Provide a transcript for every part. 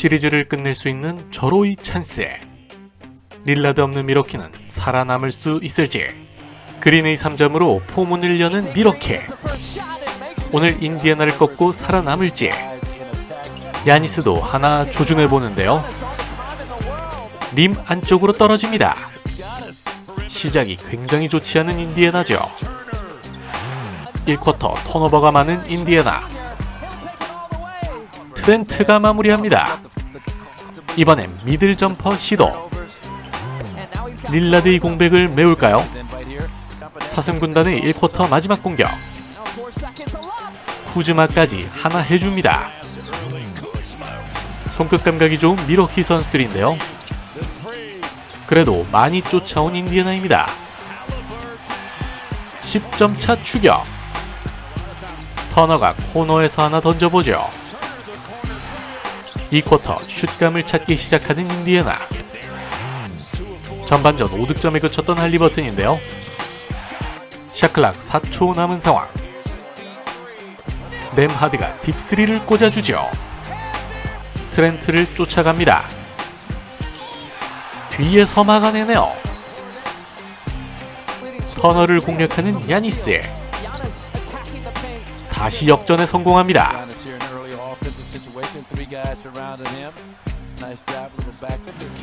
시리즈를 끝낼 수 있는 절호의 찬스에 릴라드 없는 미러키는 살아남을 수 있을지 그린의 3점으로 포문을 여는 미러키 오늘 인디애나를 꺾고 살아남을지 야니스도 하나 조준해 보는데요. 림 안쪽으로 떨어집니다. 시작이 굉장히 좋지 않은 인디애나죠. 1쿼터 턴오버가 많은 인디애나. 트렌트가 마무리합니다 이번엔 미들 점퍼 시도. 릴라드의 공백을 메울까요? 사슴 군단의 1쿼터 마지막 공격. 쿠즈마까지 하나 해줍니다. 손끝 감각이 좋은 미러키 선수들인데요. 그래도 많이 쫓아온 인디애나입니다. 10점 차 추격. 터너가 코너에서 하나 던져보죠 이 쿼터 슛감을 찾기 시작하는 인디애나. 전반전 5득점에 그쳤던 할리버튼인데요. 샤클락 4초 남은 상황. 램 하드가 딥3를 꽂아주죠. 트렌트를 쫓아갑니다. 뒤에서 막아내네요. 터널을 공략하는 야니스. 다시 역전에 성공합니다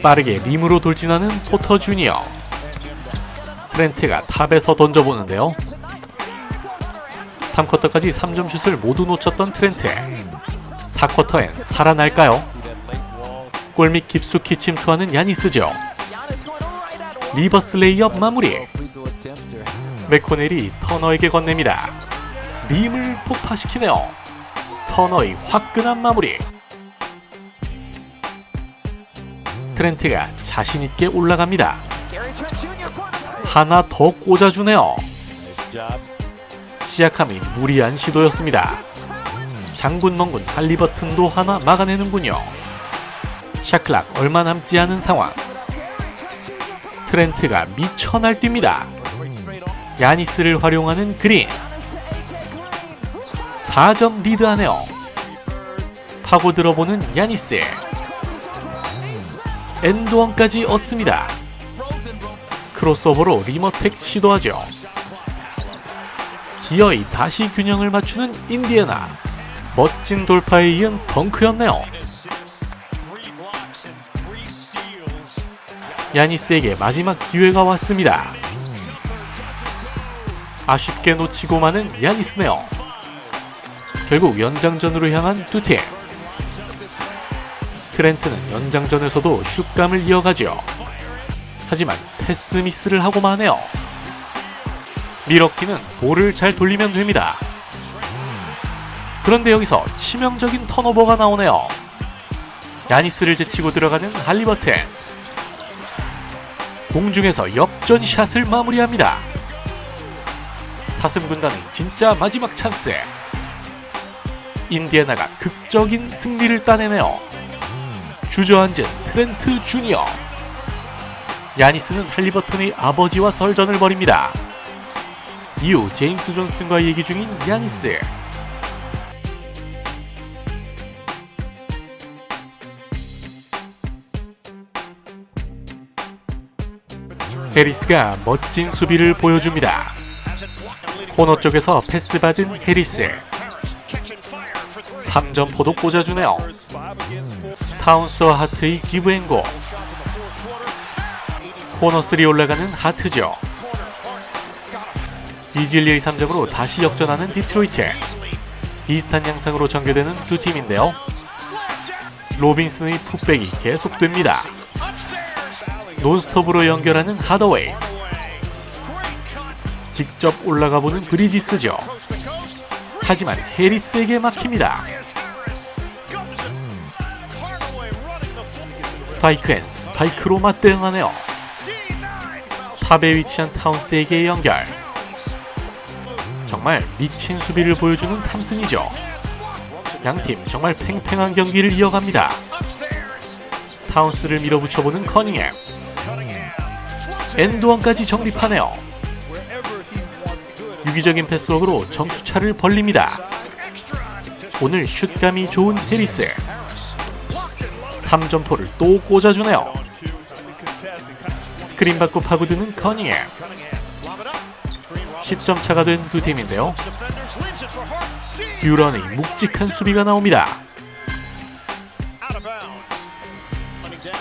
빠르게 림으로 돌진하는 포터 주니어. 트렌트가 탑에서 던져보는데요. 3쿼터까지 3점 슛을 모두 놓쳤던 트렌트 4쿼터엔 살아날까요? 골밑 깊숙이 침투하는 야니스죠. 리버스 레이업 마무리. 맥코넬이 터너에게 건넵니다. 림을 폭파시키네요. 터너의 화끈한 마무리 트렌트가 자신있게 올라갑니다. 하나 더 꽂아주네요. 시약함이 무리한 시도였습니다. 장군 멍군 할리버튼도 하나 막아내는군요. 샤클락 얼마 남지 않은 상황. 트렌트가 미쳐 날뜁니다. 야니스를 활용하는 그린. 4점 리드하네요. 파고 들어보는 야니스 엔드원까지 얻습니다. 크로스오버로 리머텍 시도하죠. 기어이 다시 균형을 맞추는 인디애나. 멋진 돌파에 이은 덩크였네요. 야니스에게 마지막 기회가 왔습니다. 아쉽게 놓치고 마는 야니스네요. 결국 연장전으로 향한 두 팀 트렌트는 연장전에서도 슛감을 이어가죠 하지만 패스 미스를 하고 마네요. 미러키는 볼을 잘 돌리면 됩니다. 그런데 여기서 치명적인 턴오버가 나오네요. 야니스를 제치고 들어가는 할리버튼. 공중에서 역전 샷을 마무리합니다. 사슴 군단의 진짜 마지막 찬스. 인디애나가 극적인 승리를 따내네요 주저앉은 트렌트 주니어. 야니스는 할리버튼의 아버지와 설전을 벌입니다. 이후 제임스 존슨과 얘기 중인 야니스. 해리스가 멋진 수비를 보여줍니다. 코너 쪽에서 패스 받은 해리스 3점포도 꽂아주네요. 타운스와 하트의 기브앤고. 코너 3 올라가는 하트죠. 이질리의 3점으로 다시 역전하는 디트로이트. 비슷한 양상으로 전개되는 두 팀인데요. 로빈슨의 풋백이 계속됩니다. 논스톱으로 연결하는 하더웨이. 직접 올라가 보는 브리지스죠 하지만 해리스에게 막힙니다. 스파이크 앤 스파이크로 맞대응하네요 탑에 위치한 타운스에게 연결. 정말 미친 수비를 보여주는 탐슨이죠. 양팀 정말 팽팽한 경기를 이어갑니다. 타운스를 밀어붙여보는 커닝햄. 엔드원까지 정립하네요 유기적인 패스워크로 점수차를 벌립니다 오늘 슛감이 좋은 해리스 3점포를 또 꽂아주네요. 스크린 받고 파고드는 커닝햄. 10점 차가 된 두 팀인데요. 듀런의 묵직한 수비가 나옵니다.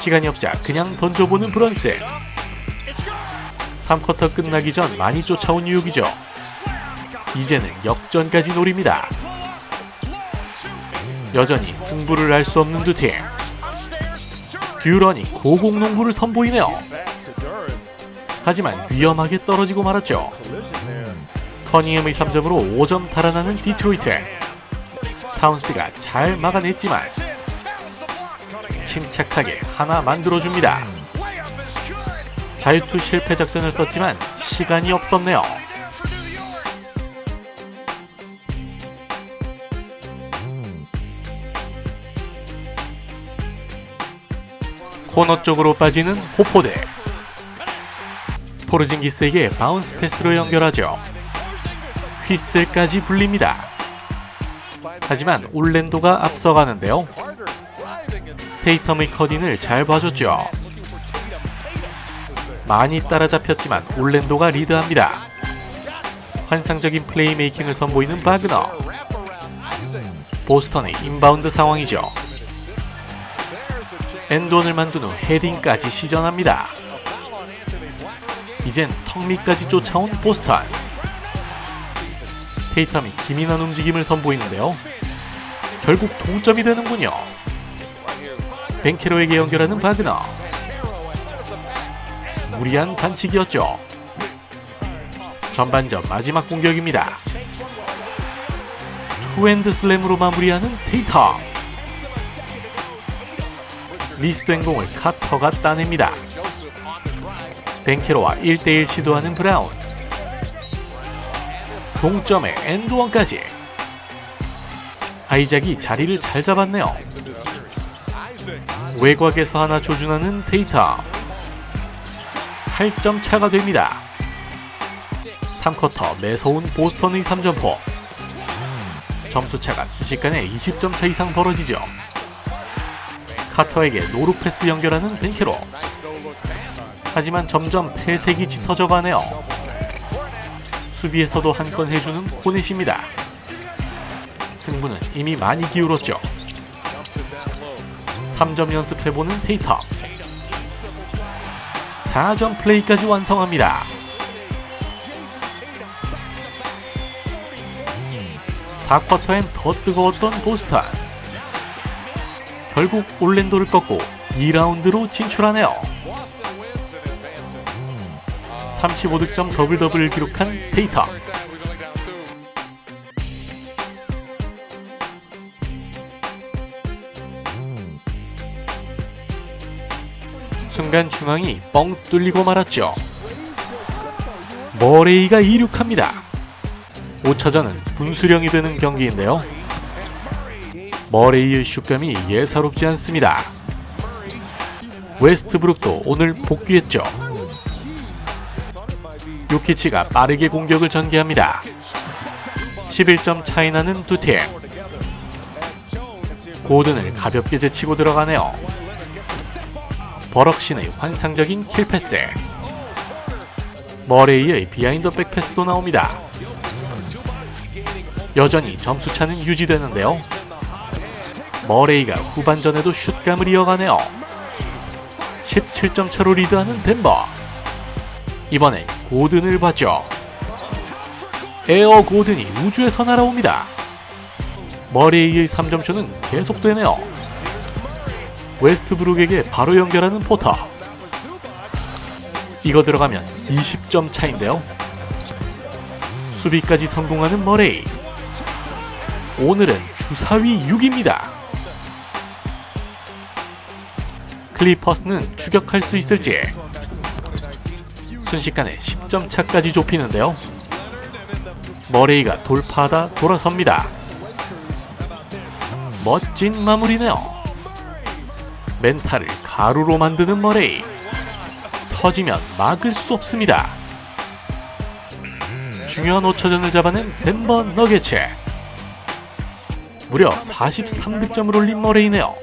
시간이 없자 그냥 던져보는 브런슨. 3쿼터 끝나기 전 많이 쫓아온 뉴욕이죠. 이제는 역전까지 노립니다. 여전히 승부를 알 수 없는 두 팀. 듀런이 고공농구를 선보이네요. 하지만 위험하게 떨어지고 말았죠. 커닝햄의 3점으로 5점 달아나는 디트로이트. 타운스가 잘 막아냈지만 침착하게 하나 만들어줍니다. 자유투 실패 작전을 썼지만 시간이 없었네요. 코너 쪽으로 빠지는 호포드. 포르징기스에게 바운스 패스로 연결하죠. 휘슬까지 불립니다. 하지만 올랜도가 앞서가는데요. 테이텀의 커딘을 잘 봐줬죠. 많이 따라잡혔지만 올랜도가 리드합니다. 환상적인 플레이메이킹을 선보이는 바그너. 보스턴의 인바운드 상황이죠. 엔돈을 만든 후 헤딩까지 시전합니다. 이젠 턱밑까지 쫓아온 보스턴. 테이텀이 기민한 움직임을 선보이는데요. 결국 동점이 되는군요. 벤케로에게 연결하는 바그너. 무리한 반칙이었죠. 전반전 마지막 공격입니다. 투핸드 슬램으로 마무리하는 테이터. 미스된 공을 카터가 따냅니다. 벤케로와 1대1 시도하는 브라운. 동점에 엔드원까지. 아이작이 자리를 잘 잡았네요. 외곽에서 하나 조준하는 테이터. 8점 차가 됩니다. 3쿼터 매서운 보스턴의 3점포. 점수차가 순식간에 20점 차 이상 벌어지죠. 카터에게 노루 패스 연결하는 벤케로. 하지만 점점 폐색이 짙어져 가네요. 수비에서도 한 건 해주는 코넷입니다. 승부는 이미 많이 기울었죠. 3점 연습해보는 테이터. 4점 플레이까지 완성합니다. 4쿼터엔 더 뜨거웠던 보스턴. 결국 올랜도를 꺾고 2라운드로 진출하네요. 35득점 더블 더블을 기록한 테이터. 순간 중앙이 뻥 뚫리고 말았죠. 머레이가 이륙합니다. 5차전은 분수령이 되는 경기인데요. 머레이의 슛감이 예사롭지 않습니다. 웨스트브룩도 오늘 복귀했죠. 요키치가 빠르게 공격을 전개합니다. 11점 차이 나는 두 팀. 고든을 가볍게 제치고 들어가네요. 버럭신의 환상적인 킬패스. 머레이의 비하인더 백패스도 나옵니다. 여전히 점수차는 유지되는데요. 머레이가 후반전에도 슛감을 이어가네요. 17점 차로 리드하는 덴버. 이번엔 고든을 봤죠. 에어 고든이 우주에서 날아옵니다. 머레이의 3점슛은 계속되네요. 웨스트브룩에게 바로 연결하는 포터. 이거 들어가면 20점 차인데요. 수비까지 성공하는 머레이. 오늘은 주사위 6입니다. 클리퍼스는 추격할 수 있을지 순식간에 10점 차까지 좁히는데요. 머레이가 돌파하다 돌아섭니다. 멋진 마무리네요. 멘탈을 가루로 만드는 머레이. 터지면 막을 수 없습니다. 중요한 5차전을 잡아낸 덴버 너게츠. 무려 43득점을 올린 머레이네요.